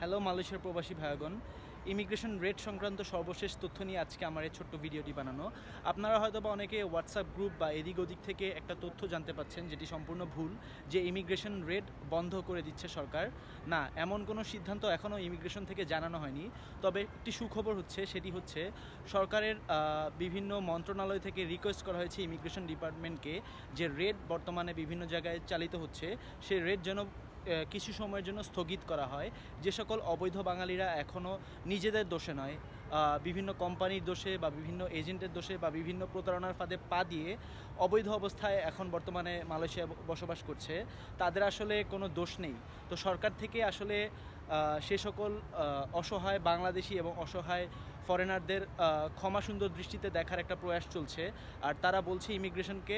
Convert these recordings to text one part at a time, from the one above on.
Hello মালয়েশিয়ার প্রবাসী ভাইগণ immigration rate সংক্রান্ত সর্বশেষ তথ্য নিয়ে আজকে আমার এই ছোট্ট ভিডিওটি বানানো। আপনারা হয়তো বা অনেকে হোয়াটসঅ্যাপ গ্রুপ বা এদিক ওদিক থেকে একটা তথ্য জানতে পাচ্ছেন যেটি সম্পূর্ণ ভুল, যে ইমিগ্রেশন রেট বন্ধ করে দিচ্ছে সরকার। না, এমন কোনো সিদ্ধান্ত এখনও ইমিগ্রেশন থেকে জানানো হয়নি। তবে একটি সুখবর হচ্ছে, সেটি হচ্ছে সরকারের বিভিন্ন মন্ত্রণালয় থেকে রিকোয়েস্ট করা হয়েছে ইমিগ্রেশন ডিপার্টমেন্টকে যে রেট বর্তমানে বিভিন্ন জায়গায় চালিত হচ্ছে সেই রেট যেন কিছু সময়ের জন্য স্থগিত করা হয়। যে সকল অবৈধ বাঙালিরা এখনও নিজেদের দোষে নয় বিভিন্ন কোম্পানির দোষে বা বিভিন্ন এজেন্টের দোষে বা বিভিন্ন প্রতারণার ফাঁদে পা দিয়ে অবৈধ অবস্থায় এখন বর্তমানে মালয়েশিয়া বসবাস করছে, তাদের আসলে কোনো দোষ নেই। তো সরকার থেকে আসলে সে সকল অসহায় বাংলাদেশি এবং অসহায় ফরেনারদের ক্ষমা সুন্দর দৃষ্টিতে দেখার একটা প্রয়াস চলছে। আর তারা বলছে ইমিগ্রেশনকে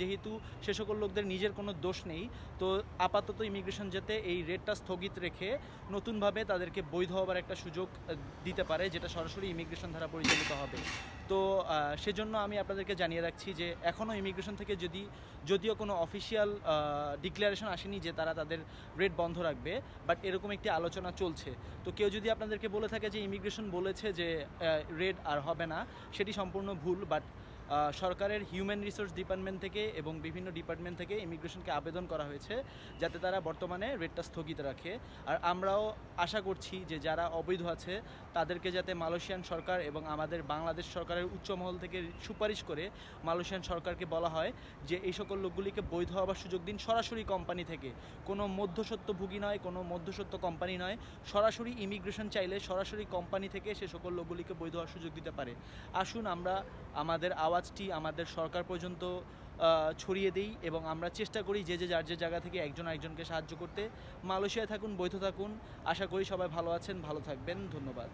যেহেতু সে সকল লোকদের নিজের কোনো দোষ নেই, তো আপাতত ইমিগ্রেশন যাতে এই রেটটা স্থগিত রেখে নতুনভাবে তাদেরকে বৈধ হবার একটা সুযোগ দিতে পারে, যেটা সরাসরি ইমিগ্রেশন দ্বারা পরিচালিত হবে। তো সেজন্য আমি আপনাদেরকে জানিয়ে রাখছি যে এখনও ইমিগ্রেশন থেকে যদি, যদিও কোনো অফিসিয়াল ডিক্লারেশন আসেনি যে তারা তাদের রেট বন্ধ রাখবে বাট এরকম একটি আলোচনা চলছে। তো কেউ যদি আপনাদেরকে বলে থাকে যে, ইমিগ্রেশন বলেছে যে রেড আর হবে না, সেটি সম্পূর্ণ ভুল, বাট সরকারের হিউম্যান রিসোর্স ডিপার্টমেন্ট থেকে এবং বিভিন্ন ডিপার্টমেন্ট থেকে ইমিগ্রেশনকে আবেদন করা হয়েছে যাতে তারা বর্তমানে রেটটা স্থগিত রাখে। আর আমরাও আশা করছি যে যারা অবৈধ আছে, তাদেরকে যাতে মালয়েশিয়ান সরকার এবং আমাদের বাংলাদেশ সরকারের উচ্চ মহল থেকে সুপারিশ করে মালয়েশিয়ান সরকারকে বলা হয় যে এই সকল লোকগুলিকে বৈধ হওয়ার সুযোগ দিন সরাসরি কোম্পানি থেকে। কোনো মধ্যসত্ত্বভোগী নয়, কোনো মধ্যসত্ত্ব কোম্পানি নয়। সরাসরি ইমিগ্রেশন চাইলে সরাসরি কোম্পানি থেকে সে সকল লোকগুলিকে বৈধ হওয়ার সুযোগ দিতে পারে। আসুন আমরা আমাদের আওয়াজটি আমাদের সরকার পর্যন্ত ছড়িয়ে দিই এবং আমরা চেষ্টা করি যে যে, যার, যে জায়গা থেকে একজন আরেকজনকে সাহায্য করতে। মালয়েশিয়ায় থাকুন, বৈধ থাকুন। আশা করি সবাই ভালো আছেন, ভালো থাকবেন। ধন্যবাদ।